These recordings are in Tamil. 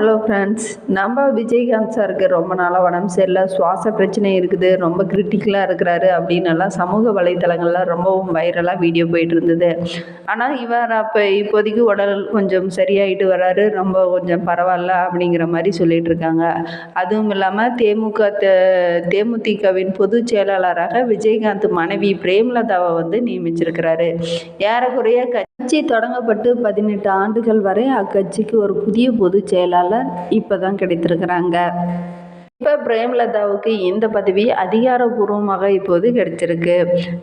ஹலோ ஃப்ரெண்ட்ஸ் நம்ம விஜயகாந்த் சாருக்கு ரொம்ப நாளாக உடம்பு சரியில்லை சுவாச பிரச்சனை இருக்குது ரொம்ப கிரிட்டிக்கலாக இருக்கிறாரு அப்படின்னு எல்லாம் சமூக வலைத்தளங்களில் ரொம்பவும் வைரலாக வீடியோ போயிட்டு இருந்தது. ஆனால் இவர் அப்போ இப்போதைக்கு உடல் கொஞ்சம் சரியாயிட்டு வராரு ரொம்ப கொஞ்சம் பரவாயில்ல அப்படிங்கிற மாதிரி சொல்லிட்டு இருக்காங்க. அதுவும் இல்லாமல் தேமுக தேமுதிகவின் பொதுச் செயலாளராக விஜயகாந்த் மனைவி பிரேமலதாவை வந்து நியமிச்சிருக்கிறாரு. ஏறக்குறைய கட்சி தொடங்கப்பட்டு பதினெட்டு ஆண்டுகள் வரை அக்கட்சிக்கு ஒரு புதிய பொதுச் செயலாளர் இப்போ தான் கிடைத்திருக்கிறாங்க. இப்போ பிரேமலதாவுக்கு இந்த பதவி அதிகாரப்பூர்வமாக இப்போது கிடைச்சிருக்கு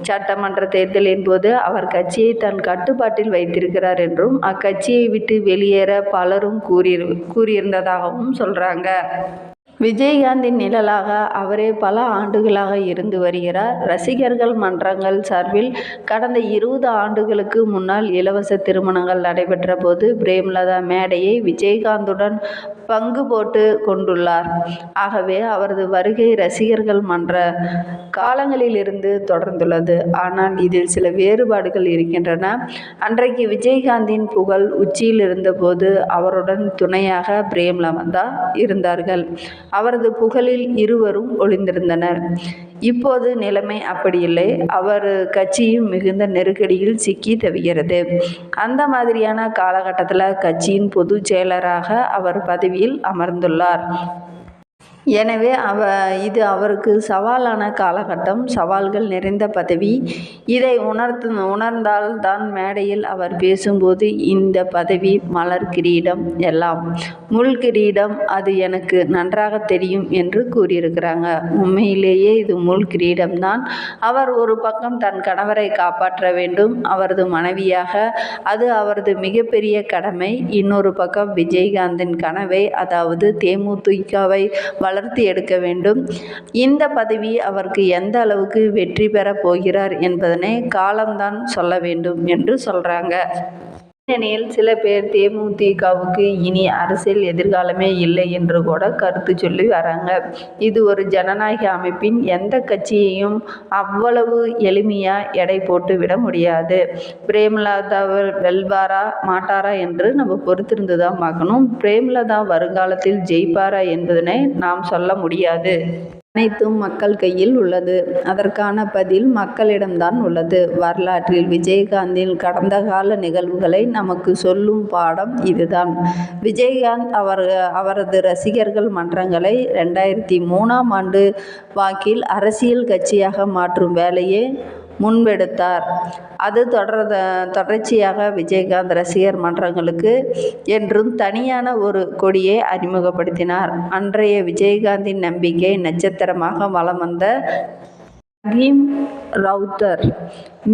சட்டமன்ற தேர்தலின் போது அவர் கட்சியை தன் கட்டுப்பாட்டில் வைத்திருக்கிறார் என்றும் அக்கட்சியை விட்டு வெளியேற பலரும் கூறி கூறியிருந்ததாகவும் சொல்கிறாங்க விஜயகாந்தின் நிழலாக அவரே பல ஆண்டுகளாக இருந்து வருகிறார். ரசிகர்கள் மன்றங்கள் சார்பில் கடந்த இருபது ஆண்டுகளுக்கு முன்னால் இலவச திருமணங்கள் நடைபெற்ற போது பிரேமலதா மேடையை விஜயகாந்துடன் பங்கு போட்டு கொண்டுள்ளார். ஆகவே அவரது வருகை ரசிகர்கள் மன்ற காலங்களிலிருந்து தொடர்ந்துள்ளது. ஆனால் இதில் சில வேறுபாடுகள் இருக்கின்றன. அன்றைக்கு விஜயகாந்தின் புகழ் உச்சியில் இருந்தபோது அவருடன் துணையாக பிரேமலதா இருந்தார்கள். அவரது புகழில் இருவரும் ஒளிந்திருந்தனர். இப்போது நிலைமை அப்படி இல்லை அவர் கட்சியும் மிகுந்த நெருக்கடியில் சிக்கி தவிகிறது. அந்த மாதிரியான காலகட்டத்தில் கட்சியின் பொதுச் செயலராக அவர் பதவியில் அமர்ந்துள்ளார். எனவே அவ இது அவருக்கு சவாலான காலகட்டம். சவால்கள் நிறைந்த பதவி. இதை உணர்த்து உணர்ந்தால் தான் மேடையில் அவர் பேசும்போது இந்த பதவி மலர் கிரீடம் எல்லாம். முள் கிரீடம் அது எனக்கு நன்றாக தெரியும் என்று கூறியிருக்கிறாங்க. உண்மையிலேயே இது முள் கிரீடம்தான். அவர் ஒரு பக்கம் தன் கணவரை காப்பாற்ற வேண்டும். அவரது மனைவியாக அது அவரது மிகப்பெரிய கடமை. இன்னொரு பக்கம் விஜயகாந்தின் கனவை அதாவது தேமுதிகவை வளர்த்து எடுக்க வேண்டும். இந்த பதவி அவருக்கு எந்த அளவுக்கு வெற்றி பெறப் போகிறார் என்பதனை காலம்தான் சொல்ல வேண்டும் என்று சொல்கிறாங்க ஏனெனில் சில பேர் தேமுதிகவுக்கு இனி அரசியல் எதிர்காலமே இல்லை என்று கூட கருத்து சொல்லி வராங்க. இது ஒரு ஜனநாயக அமைப்பின் எந்த கட்சியையும் அவ்வளவு எளிமையாக எடை போட்டு விட முடியாது. பிரேமலதா வெல்வாரா மாட்டாரா என்று நம்ம பொறுத்திருந்து தான் பார்க்கணும். பிரேமலதா வருங்காலத்தில் ஜெயிப்பாரா என்பதனை நாம் சொல்ல முடியாது. அனைத்தும் மக்கள் கையில் உள்ளது. அதற்கான பதில் மக்களிடம்தான் உள்ளது. வரலாற்றில் விஜயகாந்தின் கடந்த கால நிகழ்வுகளை நமக்கு சொல்லும் பாடம் இதுதான். விஜயகாந்த் அவர் அவரது ரசிகர்கள் மன்றங்களை ரெண்டாயிரத்தி மூணாம் ஆண்டு வாக்கில் அரசியல் கட்சியாக மாற்றும் வேலையே முன்பெடுத்தார். அது தொடர்த தொடர்ச்சியாக விஜயகாந்த் ரசிகர் மன்றங்களுக்கு என்றும் தனியான ஒரு கொடியை அறிமுகப்படுத்தினார். அன்றைய விஜயகாந்தின் நம்பிக்கை நட்சத்திரமாக வலம் வந்த ரஹீம் ரவுத்தர்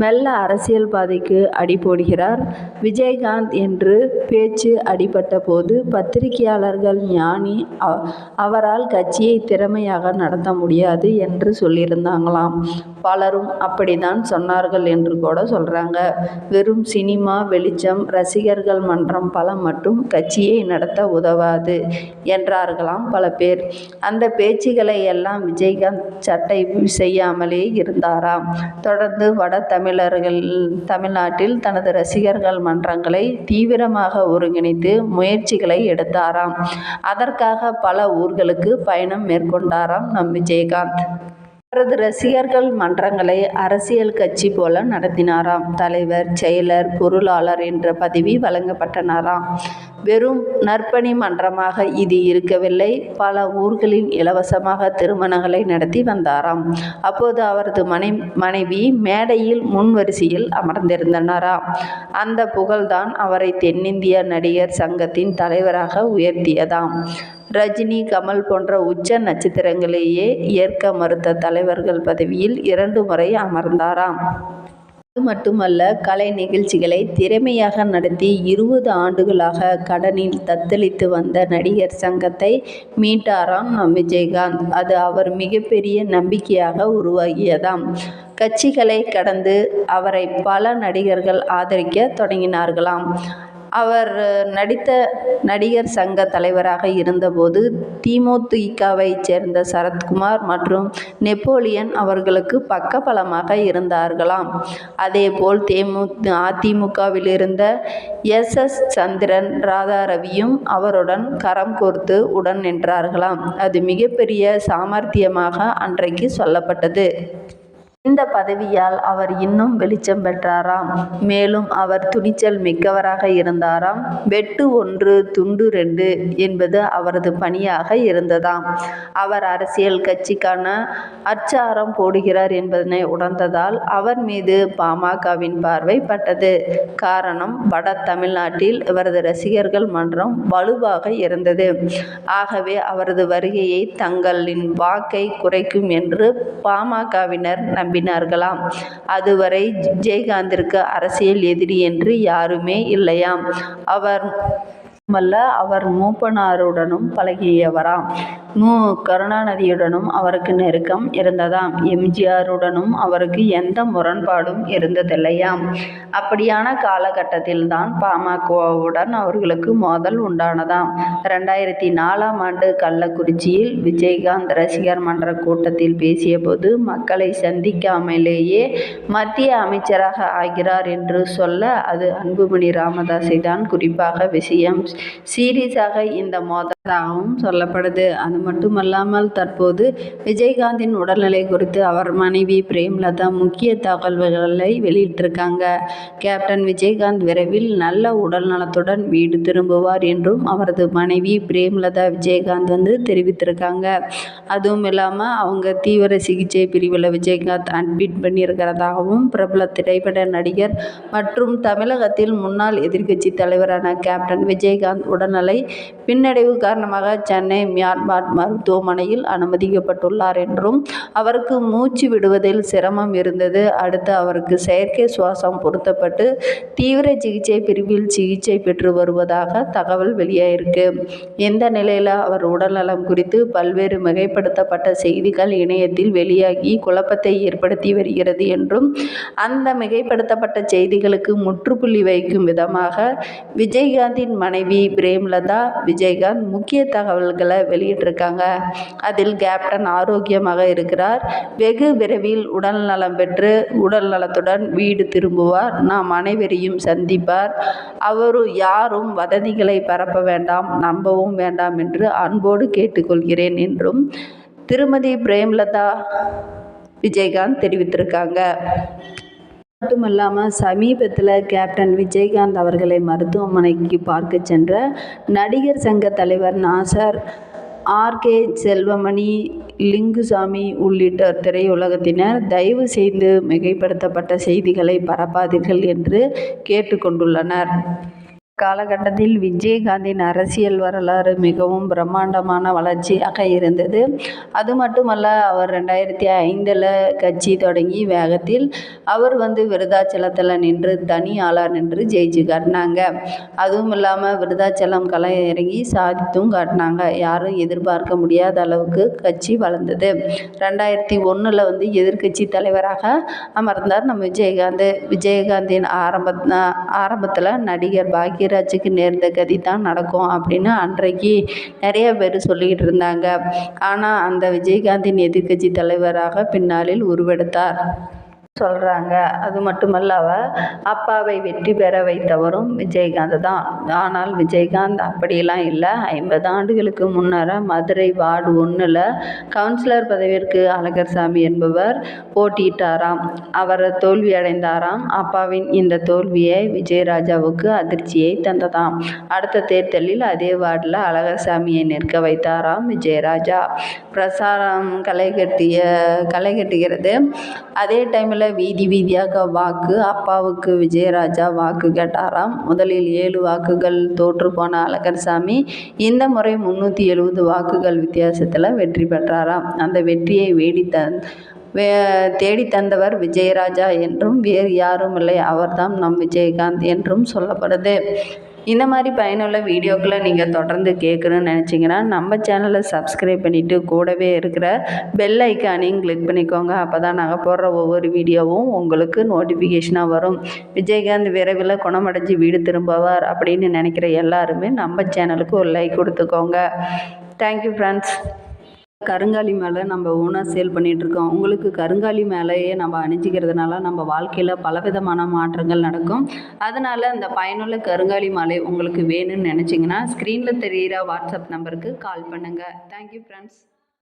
மெல்ல அரசியல் பாதைக்கு அடி போடுகிறார். விஜயகாந்த் என்று பேச்சு அடிபட்ட போது பத்திரிகையாளர்கள் ஞானி அவரால் கட்சியை திறமையாக நடத்த முடியாது என்று சொல்லியிருந்தாங்களாம். பலரும் அப்படிதான் சொன்னார்கள் என்று கூட சொல்கிறாங்க வெறும் சினிமா வெளிச்சம் ரசிகர்கள் மன்றம் பலம் மட்டும் கட்சியை நடத்த உதவாது என்றார்களாம் பல பேர். அந்த பேச்சுகளை எல்லாம் விஜயகாந்த் சட்டை செய்யாமலே இருந்தாராம். தொடர்ந்து வட தமிழர்கள் தமிழ்நாட்டில் தனது ரசிகர்கள் மன்றங்களை தீவிரமாக ஒருங்கிணைத்து முயற்சிகளை எடுத்தாராம். அதற்காக பல ஊர்களுக்கு பயணம் மேற்கொண்டாராம் நம் விஜயகாந்த். அவரது ரசிகர்கள் மன்றங்களை அரசியல் கட்சி போல நடத்தினாராம். தலைவர் செயலர் பொருளாளர் என்ற பதவி வழங்கப்பட்டனராம். வெறும் நற்பணி மன்றமாக இது இருக்கவில்லை. பல ஊர்களில் இலவசமாக திருமணங்களை நடத்தி வந்தாராம். அப்போது அவரது மனை மனைவி மேடையில் முன்வரிசையில் அமர்ந்திருந்தனராம். அந்த புகழ்தான் அவரை தென்னிந்திய நடிகர் சங்கத்தின் தலைவராக உயர்த்தியதாம். ரஜினி கமல் போன்ற உச்ச நட்சத்திரங்களையே ஏற்க மறுத்த தலைவர்கள் பதவியில் இரண்டு முறை அமர்ந்தாராம். அது மட்டுமல்ல கலை நிகழ்ச்சிகளை திறமையாக நடத்தி இருபது ஆண்டுகளாக கடனில் தத்தளித்து வந்த நடிகர் சங்கத்தை மீட்டாராம் விஜயகாந்த். அது அவர் மிகப்பெரிய நம்பிக்கையாக உருவாகியதாம் கட்சிகளை கடந்து அவரை பல நடிகர்கள் ஆதரிக்க தொடங்கினார்களாம். அவர் நடித்த நடிகர் சங்க தலைவராக இருந்தபோது திமுதிகவைச் சேர்ந்த சரத்குமார் மற்றும் நெப்போலியன் அவர்களுக்கு பக்கபலமாக இருந்தார்களாம். அதேபோல் தேமு அதிமுகவில் இருந்த எஸ். எஸ். சந்திரன் ராதாரவியும் அவருடன் கரம் கோர்த்து உடன் நின்றார்களாம். அது மிகப்பெரிய சாமர்த்தியமாக அன்றைக்கு சொல்லப்பட்டது. இந்த பதவியால் அவர் இன்னும் வெளிச்சம் பெற்றாராம். மேலும் அவர் துணிச்சல் மிக்கவராக இருந்தாராம். வெட்டு ஒன்று துண்டு ரெண்டு என்பது அவரது பணியாக இருந்ததாம். அவர் அரசியல் கட்சிக்கான அச்சாரம் போடுகிறார் என்பதனை உணர்ந்ததால் அவர் மீது பாமகவின் பார்வை பட்டது. காரணம் வட தமிழ்நாட்டில் இவரது ரசிகர்கள் மன்றம் வலுவாக இருந்தது. ஆகவே அவரது வருகையை தங்களின் வாக்கை குறைக்கும் என்று பாமகவினர் நம்பி நம்பினார்களாம். அதுவரை விஜயகாந்திற்கு அரசியல் எதிரி என்று யாருமே இல்லையாம். அவர் மட்டுமல்ல அவர் மூப்பனாருடனும் பழகியவராம். மு. கருணாநிதியுடனும் அவருக்கு நெருக்கம் இருந்ததாம். எம்ஜிஆருடனும் அவருக்கு எந்த முரண்பாடும் இருந்ததில்லையாம். அப்படியான காலகட்டத்தில் தான் அவர்களுக்கு மோதல் உண்டானதாம். ரெண்டாயிரத்தி நாலாம் ஆண்டு கள்ளக்குறிச்சியில் விஜயகாந்த் ரசிகர் மன்ற கூட்டத்தில் பேசியபோது மக்களை சந்திக்காமலேயே மத்திய அமைச்சராக ஆகிறார் என்று சொல்ல அது அன்புமணி ராமதாசை தான் குறிப்பாக விஷயம் சீரியஸாக இந்த தாகவும் சொல்லப்படுது. அது மட்டுமல்லாமல் தற்போது விஜயகாந்தின் உடல்நிலை குறித்து அவர் மனைவி பிரேம்லதா முக்கிய தகவல்களை வெளியிட்டிருக்காங்க. கேப்டன் விஜயகாந்த் விரைவில் நல்ல உடல் நலத்துடன் வீடு திரும்புவார் என்றும் அவரது மனைவி பிரேம்லதா விஜயகாந்த் வந்து தெரிவித்திருக்காங்க. அதுவும் இல்லாமல் அவங்க தீவிர சிகிச்சை பிரிவில் விஜயகாந்த் அட்மிட் பண்ணியிருக்கிறதாகவும் பிரபல திரைப்பட நடிகர் மற்றும் தமிழகத்தில் முன்னாள் எதிர்க்கட்சி தலைவரான கேப்டன் விஜயகாந்த் உடல்நிலை பின்னடைவு காரணமாக சென்னை மியான்மார் மருத்துவமனையில் அனுமதிக்கப்பட்டுள்ளார் என்றும் அவருக்கு மூச்சு விடுவதில் சிரமம் இருந்தது அடுத்து அவருக்கு செயற்கை சுவாசம் பொருத்தப்பட்டு தீவிர சிகிச்சை பிரிவில் சிகிச்சை பெற்று வருவதாக தகவல் வெளியாயிருக்கு. இந்த நிலையில் அவர் உடல்நலம் குறித்து பல்வேறு மிகைப்படுத்தப்பட்ட செய்திகள் இணையத்தில் வெளியாகி குழப்பத்தை ஏற்படுத்தி வருகிறது என்றும் அந்த மிகைப்படுத்தப்பட்ட செய்திகளுக்கு முற்றுப்புள்ளி வைக்கும் விதமாக விஜயகாந்தின் மனைவி பிரேம்லதா விஜயகாந்த் முக்கிய தகவல்களை வெளியிட்டிருக்காங்க. அதில் கேப்டன் ஆரோக்கியமாக இருக்கிறார். வெகு விரைவில் உடல் நலம் பெற்று உடல் நலத்துடன் வீடு திரும்புவார். நாம் அனைவரையும் சந்திப்பார். அவரு யாரும் வதந்திகளை பரப்ப வேண்டாம் நம்பவும் வேண்டாம் என்று அன்போடு கேட்டுக்கொள்கிறேன் என்றும் திருமதி பிரேம்லதா விஜயகாந்த் தெரிவித்திருக்காங்க. மட்டுமல்லாமல் சமீபத்தில் கேப்டன் விஜயகாந்த் அவர்களை மருத்துவமனைக்கு பார்க்க சென்ற நடிகர் சங்க தலைவர் நாசர் ஆர். கே. செல்வமணி லிங்குசாமி உள்ளிட்ட திரையுலகத்தினர் தயவு செய்து மிகைப்படுத்தப்பட்ட செய்திகளை பரப்பாதீர்கள் என்று கேட்டுக்கொண்டுள்ளனர் காலகட்டத்தில் விஜயகாந்தின் அரசியல் வரலாறு மிகவும் பிரம்மாண்டமான வளர்ச்சியாக இருந்தது. அது மட்டுமல்ல அவர் ரெண்டாயிரத்தி ஐந்தில் கட்சி தொடங்கி வேகத்தில் அவர் வந்து விருதாச்சலத்தில் நின்று தனி ஆளா நின்று ஜெயிச்சு காட்டினாங்க. அதுவும் இல்லாமல் விருதாச்சலம் கலை இறங்கி சாதித்தும் காட்டினாங்க. யாரும் எதிர்பார்க்க முடியாத அளவுக்கு கட்சி வளர்ந்தது. ரெண்டாயிரத்தி ஒன்றில் வந்து எதிர்க்கட்சி தலைவராக அமர்ந்தார் நம்ம விஜயகாந்த். விஜயகாந்தின் ஆரம்பத்துல நடிகர் பாக்யராஜுக்கு நேர்ந்த கதி தான் நடக்கும் அப்படின்னு அன்றைக்கு நிறைய பேர் சொல்லிக்கிட்டு இருந்தாங்க. ஆனால் அந்த விஜயகாந்தின் எதிர்க்கட்சி தலைவராக பின்னாளில் உருவெடுத்தார். சொல்றாங்க. அது மட்டுமல்ல அப்பாவை வெற்றி பெற வைத்தவரும் விஜயகாந்த் தான். ஆனால் விஜயகாந்த் அப்படியெல்லாம் இல்லை ஐம்பது ஆண்டுகளுக்கு முன்னரே மதுரை வார்டு ஒன்றில் கவுன்சிலர் பதவிக்கு அழகர்சாமி என்பவர் போட்டியிட்டாராம். அவர் தோல்வியடைந்தாராம். அப்பாவின் இந்த தோல்வியை விஜயராஜாவுக்கு அதிர்ச்சியை தந்ததாம். அடுத்த தேர்தலில் அதே வார்டுல அழகர்சாமியை நிற்க வைத்தாராம் விஜயராஜா. பிரசாரம் களைகட்டுகிறது. அதே டைமில் வீதி வீதியாக வாக்கு அப்பாவுக்கு விஜயராஜா வாக்கு கேட்டாராம். முதலில் ஏழு வாக்குகள் தோற்றுப்போன அழகர்சாமி இந்த முறை முன்னூற்றி எழுபது வாக்குகள் வித்தியாசத்தில் வெற்றி பெற்றாராம். அந்த வெற்றியை வேடித்த தேடி தந்தவர் விஜயராஜா என்றும் வேறு யாருமில்லை இல்லை அவர்தான் நம் விஜயகாந்த் என்றும் சொல்லப்படுது. இந்த மாதிரி பயனுள்ள வீடியோக்களை நீங்கள் தொடர்ந்து கேட்கணும்னு நினச்சிங்கன்னா நம்ம சேனலை சப்ஸ்கிரைப் பண்ணிவிட்டு கூடவே இருக்கிற பெல் ஐக்கானையும் கிளிக் பண்ணிக்கோங்க. அப்போ தான் நாங்கள் போடுற ஒவ்வொரு வீடியோவும் உங்களுக்கு நோட்டிஃபிகேஷனாக வரும். விஜயகாந்த் விரைவில் குணமடைஞ்சு வீடு திரும்புவார் அப்படின்னு நினைக்கிற எல்லாருமே நம்ம சேனலுக்கு ஒரு லைக் கொடுத்துக்கோங்க. தேங்க்யூ ஃப்ரெண்ட்ஸ் கருங்காலி மேலே நம்ம ஓனாக சேல் பண்ணிகிட்ருக்கோம் உங்களுக்கு கருங்காலி மேலேயே நம்ம அணிஞ்சிக்கிறதுனால நம்ம வாழ்க்கையில் பலவிதமான மாற்றங்கள் நடக்கும். அதனால் அந்த பயனுள்ள கருங்காலி மாலை உங்களுக்கு வேணும்னு நினச்சிங்கன்னா ஸ்க்ரீனில் தெரிகிற வாட்ஸ்அப் நம்பருக்கு கால் பண்ணுங்கள் தேங்க்யூ ஃப்ரெண்ட்ஸ்